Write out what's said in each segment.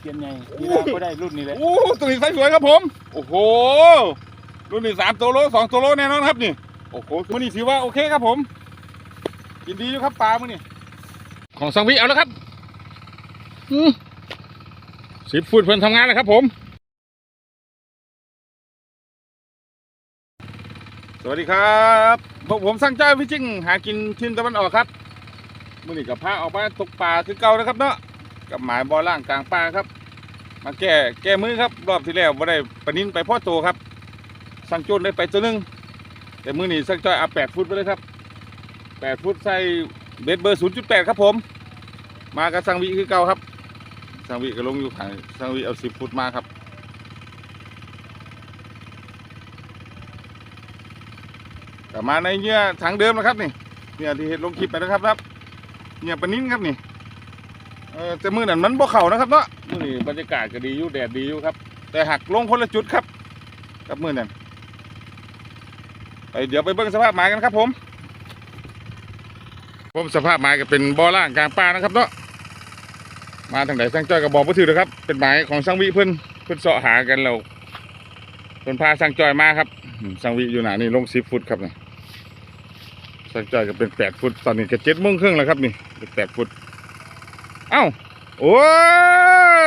เปลี่ยนใหญ่นี่เราก็ได้รุ่นนี้เลยโอ้ตัวนี้ไซส์สวยครับผม โอ้โห รุ่นนี้สามตัวโลสองตัวโลแน่นอนครับนี่ โอ้โหมื่อนี้ถือว่าโอเคครับผมยินดีอยู่ครับปลามื่อนี้ของสังวิเอาแล้วครับสิบฟุตเพิ่นทำงานแล้วครับผม สวัสดีครับพวกผมสั่งเจ้าพี่จิ้งหากินทินตะวันออกครับมื่อนี้กับพาออกมาตกปลาคือเก่านะครับเนาะ กับหมายบอล่างกลางปลาครับ มาแก้แก้มือครับรอบที่แล้วบ่ได้ปนินไปพ่อโตครับ สั่งโจนได้ไปตัวนึงแต่มือนี้สั่งจ้อยเอาแปดฟุตไปเลยครับแปดฟุตใส่เบสเบอร์ศูนย์จุดแปดครับผม มากับสังวิคือเก่าครับ สังวิก็ลงอยู่ขางสังวิเอาสิบฟุตมาครับกลับมาในเนื้อถังเดิมนะครับนี่เนี่ยที่เห็นลงคลิปไปนะครับครับเนี่ยปนินครับนี่ เออแต่มือนั้นมันบ่เข่านะครับเนาะมือนี้บรรยากาศก็ดีอยู่แดดดีอยู่ครับ แต่หักลงคนละจุดครับกับมือนั้นไปเดี๋ยวไปเบิ่งสภาพหมายกันครับผม ผมสภาพหมายก็เป็นบ่อล่างกลางป่านะครับเนาะมาทางไหนสังจ้อยก็บอกบ่ถือนะครับ เป็นหมายของสังวิเพิ่นเพิ่นเสาะหากันแล้วเพิ่นพาสังจ้อยมาครับอืมสังวิอยู่หนานี่ลงสิบฟุตครับนี่สังจ้อยก็เป็นแปดฟุตตอนนี้ก็เจ็ดโมงครึ่งแล้วครับนี่เป็นแปดฟุต เอ้าโอ้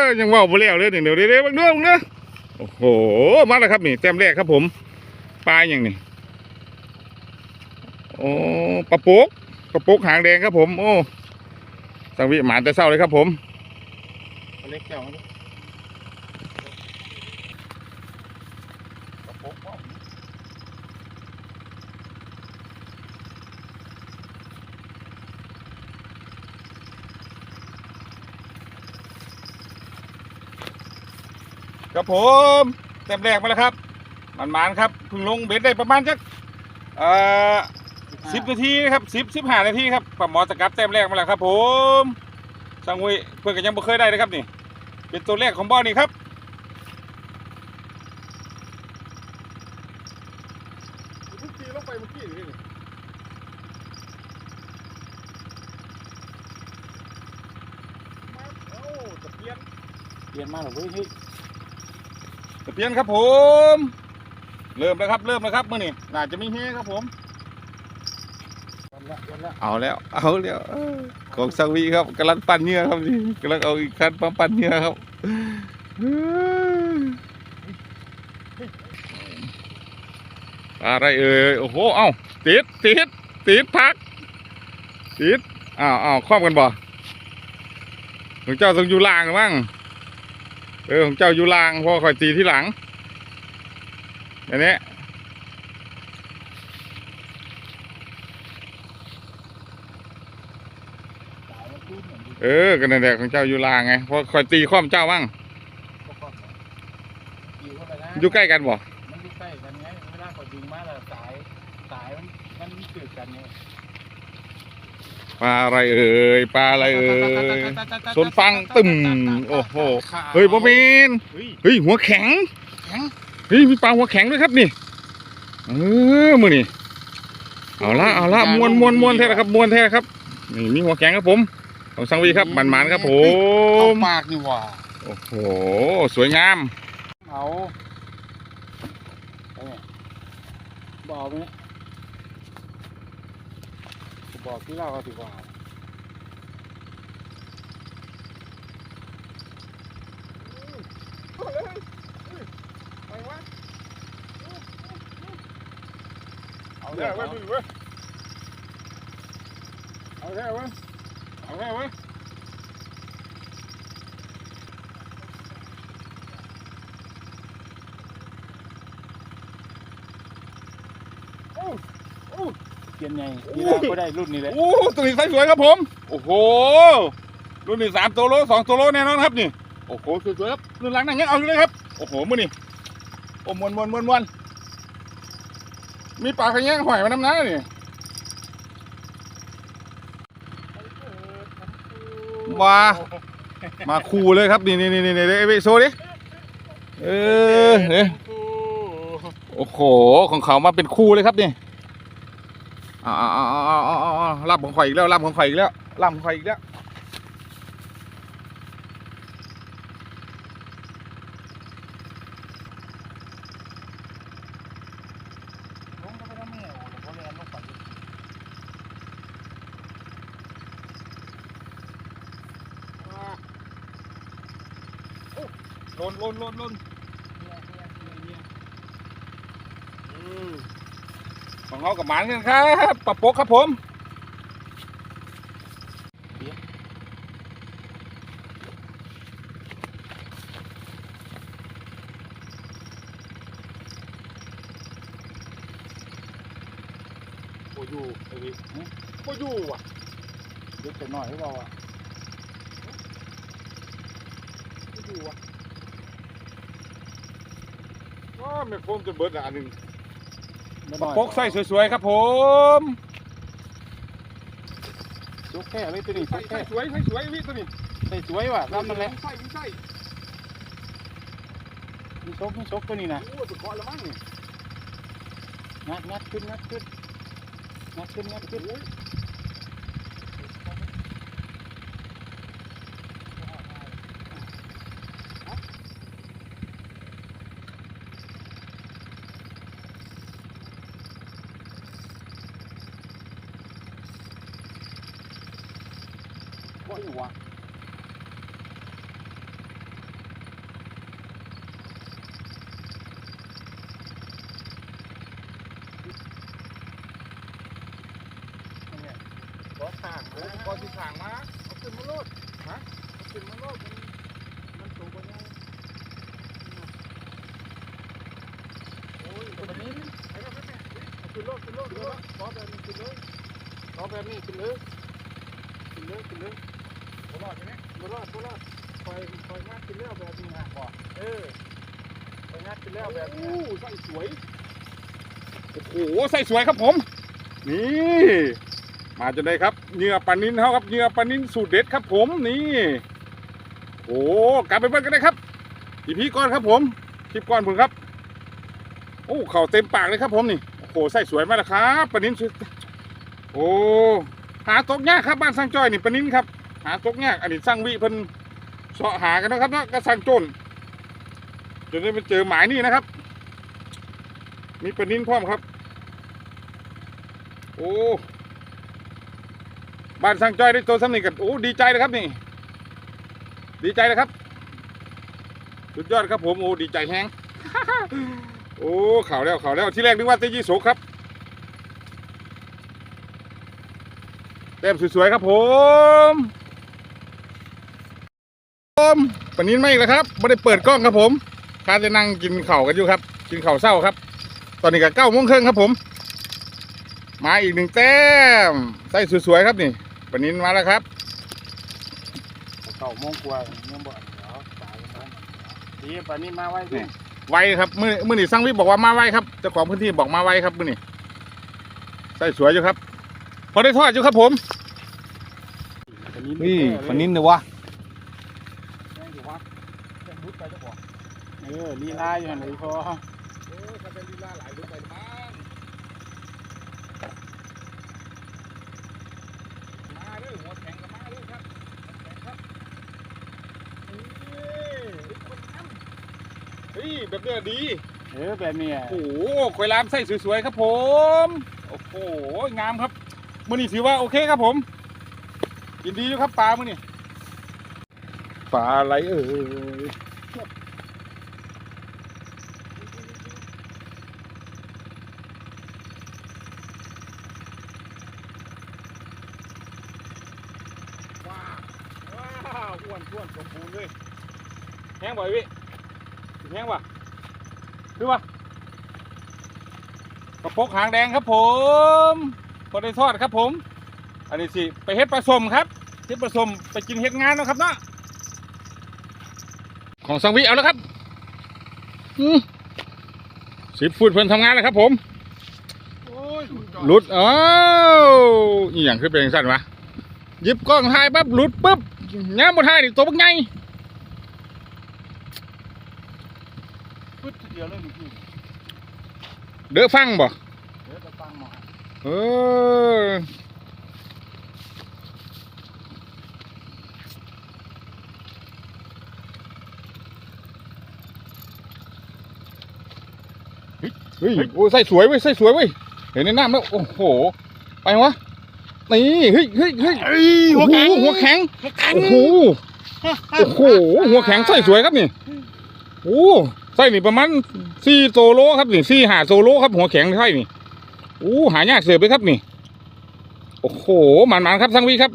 ยยังว่าไปแล้วเลยนี่เดี๋ยวเดี๋ยวเดี๋ยวเบิ่งเด้อเบิ่งเด้อโอ้โหมาแล้วครับนี่แต้มแรกครับผมปลาอย่างนี้โอ้ปลาโป๊กปลาโป๊กหางแดงครับผม โอ้สังวิหมานแต่เศร้าเลยครับผมเล็กเจ้า ครับผมแต้มแรกมาแล้วครับมันมานๆครับเพิ่งลงเบ็ดได้ประมาณจักเอ่อสิบนาทีนะครับสิบสิบห้านาทีครับปลาหมอสกัดแต้มแรกมาแล้วครับ ผมสังวิเพื่อนก็ยังไม่เคยได้เลยครับนี่ เป็นตัวแรกของบ่อนี่ครับทุกทีลงไปเมื่อกี้นี่มาเอ้าตะเพียนเปลี่ยนมาหรอเว้ยเฮ้ย ตะเพียนครับผม เริ่มแล้วครับ เริ่มแล้วครับมื่อนี้น่าจะมีเฮครับผมวันละวันละเอาแล้ว เอาแล้วเออของสังวีครับกำลังปั่นเหงื่อครับนี่กำลังเอาอีกคันมาปั่นเหงื่อครับอะไรเอ่ยโอ้โหเอ้าติดติดติดพักติดอ้าวอ้าวครอบกันบ่ของเจ้าต้องอยู่ล่างหรือมั้ง เออของเจ้าอยู่ล่างพอคอยตีที่หลังอันนี้สางนี้เออกันนั่นแดดของเจ้าอยู่ล่างไงพอคอยตีข้อมเจ้าบ้างอยู่ใกล้กันบ่ มันอยู่ใกล้กันไงเวลาเขาดึงมาแล้วสายสายมันมันจืดกันไง ปลาอะไรเอ่ยปลาอะไรเอ่ยสวนฟังตึมโอ้โหเฮ้ยบอมนเฮ้ยเฮ้ยหัวแข็งแข็งเฮ้ยมีปลาหัวแข็งด้วยครับนี่เออมือนี่เอาละเอาละมวนมวนมวนแท้ละครับมวนแท้ครับนี่มีหัวแข็งครับผมของสังวีครับมันมันๆครับผเข้ามปากนี่หว่าโอ้โหสวยงามเอาไปไงบอกไหม บอกที่เราก็ถือว่าเอาเอาแท้ยเว้ยเว้ยเอาแท้เว้ยเอาแท้เว้ย เปลี่ยนใหญ่นี่เราก็ได้รุ่นนี้เลย โอ้ตัวนี้ไซส์สวยครับผม โอ้โห รุ่นนี้สามตัวโลสองตัวโลแน่นอนครับนี่ โอ้โหสวยๆครับรุ่นหลังนั่งยังเอาอยู่เลยครับ โอ้โหมือนี่โอ้มวนมวนมวนมวนมีปลาขยงหอยมาน้ำน้ำนี่มา มาคูเลยครับนี่นี่นี่นี่นี่เอโซดิ เออเนี่ยโอ้โห ของเขามาเป็นคู่เลยครับนี่ อ๋อลำของข่อยอีกแล้วลำของข่อยอีกแล้วลำของข่อยอีกแล้วลนลนลนลน เขากับหมานกันครับปะปกครับผมโอ้ยูไอ้พี่ก็อยู่อะเด็กแต่น้อยให้เราอะก็อยู่อะว้าไม่โฟมจนเบิดละอันหนึ่ง ไม่น้อยปกใส่สวยๆครับผมยกแค่เลยตัวนี้ยใส่กใส่แค่สวยใส่สวยวิตัวนี้ใส่สวยว่ะทำนั่นแหละใส่ไม่ใส่มีซกมีซกตัวนี้นะโอ้สุดยอดแล้วมั้งนี่งัดงัดขึ้นงัดขึ้นงัดขึ้นงัดขึ้น โอ้ยว่อยู่ว่ะขอทางมาขอที่ทางมาเอาขึ้นมาโลดฮะเอาขึ้นมาโลดมันมันสูงกว่านี้โอ้ยตัวนี้ไอ้ก็แม่เอาขึ้นโลดขึ้นโลดขึ้นโลดขอแบบนี้ขึ้นเลยขอแบบนี้ขึ้นเลยขึ้นเลยขึ้นเลย รอดใช่ไหมบ่รอดบ่รอดคอยคอยงัดขึ้นแล้วแบบนี้นะบ่เออคอยงัดขึ้นแล้วแบบนี้โอ้ใส่สวยโอ้โหใส่สวยครับผม นี่ มาจนได้ครับเหยื่อปลานินเขาครับเหยื่อปลานินสูตรเด็ดครับผมนี่โอ้กลับไปเบิ้ลกันได้ครับอีพีก่อนครับผมคลิปก่อนผมครับโอ้เข่าเต็มปากเลยครับผมนี่โอ้โหใส่สวยมากนะครับปลานินสวยโอ้หาตกยากครับบ้านสร้างจ้อยนี่ปลานินครับ หาตกยากอันนี้สร้างวิเพิ่นเสาะหากันนะครับเนาะก็สร้างโจนจนได้ไปเจอหมายนี่นะครับ มีปนินพร้อมครับ โอ้บ้านสร้างจ้อยได้ตัวสำนึกกันโอ้ดีใจเลยครับนี่ ดีใจเลยครับสุดยอดครับผมโอ้ดีใจแฮงโอ้ข่าวแล้วข่าวแล้วที่แรกนึกว่าเตยี่โสครับเต็มสวยๆครับผม ผมปานนี้ไม่อีกแล้วครับไม่ได้เปิดกล้องครับผมข้าจะนั่งกินข้าวกันอยู่ครับ กินข้าวเศร้าครับ ตอนนี้ก็เก้าโมงครึ่งครับผม มาอีกหนึ่งแต้มไส้สวยๆครับนี่ปานนี้มาแล้วครับเก่าโมงกว่ายังบ่เดี๋ยวตายกันแล้วดีป่านนี้มาไว้สิไวครับมือมือนี่สังวิบอกว่ามาไวครับเจ้าของพื้นที่บอกมาไวครับมือนี่ไส้สวยอยู่ครับ พอได้ทอดอยู่ครับผมนี่ปานนี้เนยวะ ออลีลาอยู่หันเลยพอเออถ้าเป็นลีลาหลายรุ่นไปบ้างมาเด้อหัวแข็งก็มาเด้อครับหัวแข็งครับนี่คนทำเฮ้ยแบบเนี้ยดีเออแบบนี้โอ้โหกล้วยลามไส้สวยๆครับผม โอ้โหงามครับมือนี่ถือว่าโอเคครับผมกินดีอยู่ครับปลามือนี่ปลาอะไรเอ่ย บ่อยพี่แห้งป่ะคือป่ะกระปกหางแดงครับผมพอได้ทอดครับผม อันนี้สิ ไปเฮ็ดปลาสมครับเฮ็ดปลาสมไปกินเฮ็ดงานเนาะครับเนาะของสังวิเอาแล้วครับอืมสิบฟุตเพิ่นทำงานแล้วครับผมโอ้ยหลุดอ้าวอีหยังคือเป็นจังสั้นวะหยิบกล้องถ่ายปั๊บหลุดปุ๊บย้ำบนถ่ายนี่ตัวบักให ญ่ปึ๊ดทีเดียวเลยนี่พี่เด้อฟังบ่เดี๋ยวจะฟังหมอเออเฮ้ยโอ้ใส่สวยเว้ยใส่สวยเว้ยเห็นในน้ำแล้วโอ้โห ไปวะนี่เฮ้ยเฮ้ยเฮ้ยโอ้โหหัวแข็งโอ้โหโอ้โหหัวแข็งใส่สวยครับนี่โอ้ ไส้นี่ประมาณสี่โซโลครับนี่สี่หาโซโลครับหัวแข็งไส้นี่โอ้หายากเสือไปครับนี่ โอ้โหหมันๆครับสังวีครับ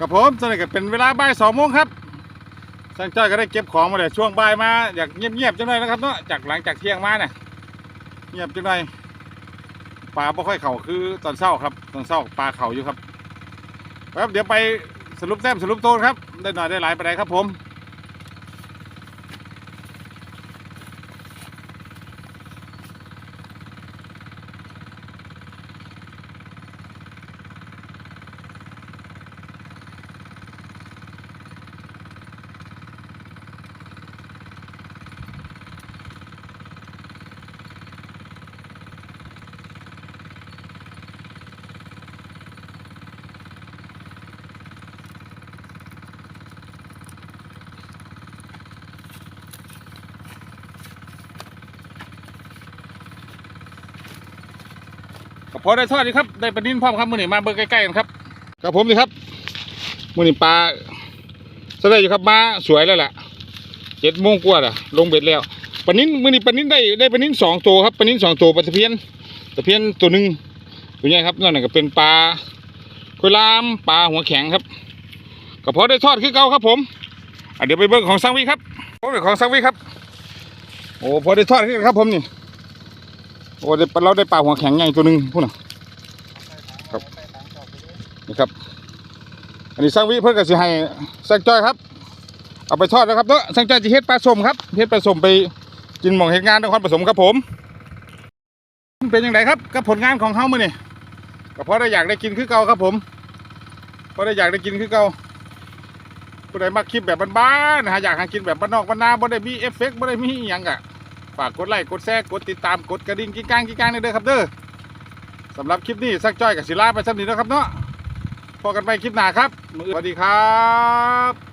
กับผมตอนนี้ก็เป็นเวลาบ่ายสองโมงครับสังจ้อยก็ได้เก็บของมาเลยช่วงบ่ายมาอยากเงียบๆจังเลยนะครับเนาะจากหลังจากเที่ยงมาเนี่ยเงียบจังเลยปลาไม่ค่อยเข่าคือตอนเช้าครับ ตอนเช้าปลาเข่าอยู่ครับครับเดี๋ยวไป สรุปแต้มสรุปโตนครับ ได้หน่อยได้หลายไปไหนครับผม ก็พอได้ทอดดีครับได้ปลาดิ้นพร้อมครับมือหนี้มาเบิ่งใกล้ๆกันครับกับผมสิครับมือหนี้ปลาสด้อยู่ครับมาสวยแล้วล่ะเจ็ดโมงกว่าล่ะ ลงเบ็ดแล้วปลานิ้นมือหนี้ปลานิ้นได้ได้ปลานิ้นสองตัวครับปลานิ้นสองตัวปลาตะเพียนตะเพียนตัวหนึ่งตัวใหญ่ครับนั่นก็เป็นปลาคุยลามปลาหัวแข็งครับก็พอได้ทอดคือเก่าครับ ผมเดี๋ยวไปเบิ่งของสังวิครับโอ้ยของสังวิครับโอ้พอได้ทอดคือกันครับผมนี่ โอ้เราได้ปลาหัวแข็งใหญ่ตัวหนึ่งพูดน่ะครับนี่ครับ อันนี้สังวิเพื่อนก็สิให้สังจ้อยครับ เอาไปทอดแล้วครับเนาะสังจ้อยจะเฮ็ดปลาสมครับเฮ็ดปลาสมไปกินหม่องเฮ็ดงานนครปฐมครับผม เป็นยังไงครับกับผลงานของเฮามื้อนี่ก็เพราะได้อยากได้กินคือเก่าครับผมเพราะได้อยากได้กินคือเก่าผู้ใดมาคลิปแบบบ้านๆนะฮะอยากหากินแบบบ้านนอกบ้านนาบ่ได้มีเอฟเฟกต์บ่ได้มีอหยังกะ ฝากกดไลค์กดแชร์กดติดตามกดกระดิ่งกิ้งก้างกิ้งก้างนี่เด้อครับเด้อสำหรับคลิปนี้สักจ้อยกับศิลาไปสักนิดแล้วครับเนาะพอกันไปคลิปหน้าครับสวัสดีครับ